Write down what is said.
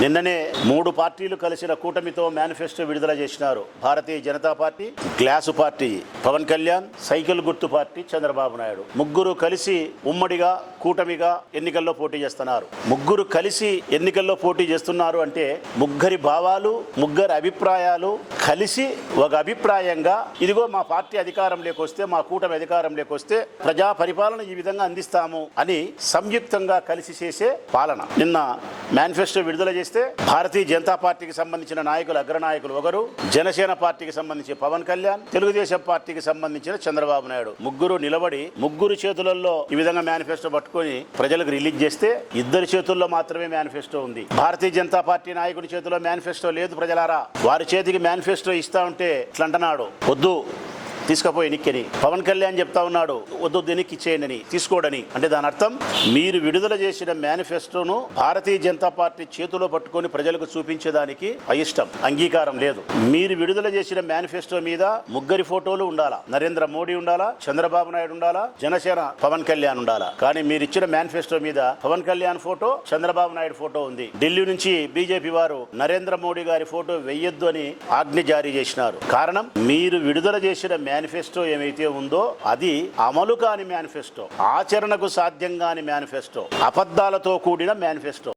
నిన్ననే మూడు పార్టీలు కలిసిన కూటమితో మేనిఫెస్టో విడుదల చేసినారు. Bharatiya Janata party glass party Pawan Kalyan cycle గుర్తు పార్టీ చంద్రబాబు నాయుడు. ముగ్గురు కలిసి ఉమ్మడిగా కూటమిగా ఎన్నికల్లో పోటీ చేస్తున్నారు. ముగ్గురు కలిసి ఎన్నికల్లో పోటీ చేస్తున్నారు అంటే ముగ్గురి భావాలు ముగ్గురి అభిప్రాయాలు కలిసి ఒక అభిప్రాయంగా ఇదిగో మా పార్టీ అధికారంలోకి వస్తే మా కూటమి అధికారంలోకి వస్తే ప్రజా పరిపాలన ఈ విధంగా అందిస్తాము అని సంయుక్తంగా కలిసి చేసే పాలన. నిన్న మేనిఫెస్టో విడుదల పరిశీలిస్తే భారతీయ జనతా పార్టీకి సంబంధించిన నాయకులు అగ్రనాయకులు ఒకరు జనసేన పార్టీకి సంబంధించి పవన్ కళ్యాణ్ తెలుగుదేశం పార్టీకి సంబంధించిన చంద్రబాబు నాయుడు. ముగ్గురు నిలబడి ముగ్గురు చేతులలో ఈ విధంగా మేనిఫెస్టో పట్టుకొని ప్రజలకు రిలీజ్ చేస్తే ఇద్దరి చేతుల్లో మాత్రమే మేనిఫెస్టో ఉంది. భారతీయ జనతా పార్టీ నాయకుడి చేతిలో మేనిఫెస్టో లేదు ప్రజలారా. వారి చేతికి మేనిఫెస్టో ఇస్తా ఉంటే ఇట్లంటున్నాడు వద్దు. తీసుకుపోయి నిక్కిని పవన్ కళ్యాణ్ చెప్తా ఉన్నాడు వద్దు ఎన్నిక ఇచ్చేయండి తీసుకోడని. అంటే దాని అర్థం మీరు విడుదల చేసిన మేనిఫెస్టోను భారతీయ జనతా పార్టీ చేతిలో పట్టుకొని ప్రజలకు చూపించేదానికి అయిష్టం అంగీకారం లేదు. మీరు విడుదల చేసిన మేనిఫెస్టో మీద ముగ్గురి ఫోటోలు ఉండాలా? నరేంద్ర మోడీ ఉండాలా? చంద్రబాబు నాయుడు ఉండాలా? జనసేన పవన్ కళ్యాణ్ ఉండాలా? కానీ మీరు ఇచ్చిన మేనిఫెస్టో మీద పవన్ కళ్యాణ్ ఫోటో చంద్రబాబు నాయుడు ఫోటో ఉంది. ఢిల్లీ నుంచి బీజేపీ వారు నరేంద్ర మోడీ గారి ఫోటో వెయ్యొద్దు అని ఆజ్ఞ జారీ చేసినారు. కారణం మీరు విడుదల చేసిన మేనిఫెస్టో ఏమైతే ఉందో అది అమలు కాని మేనిఫెస్టో ఆచరణకు సాధ్యం కాని మేనిఫెస్టో అబద్ధాలతో కూడిన మేనిఫెస్టో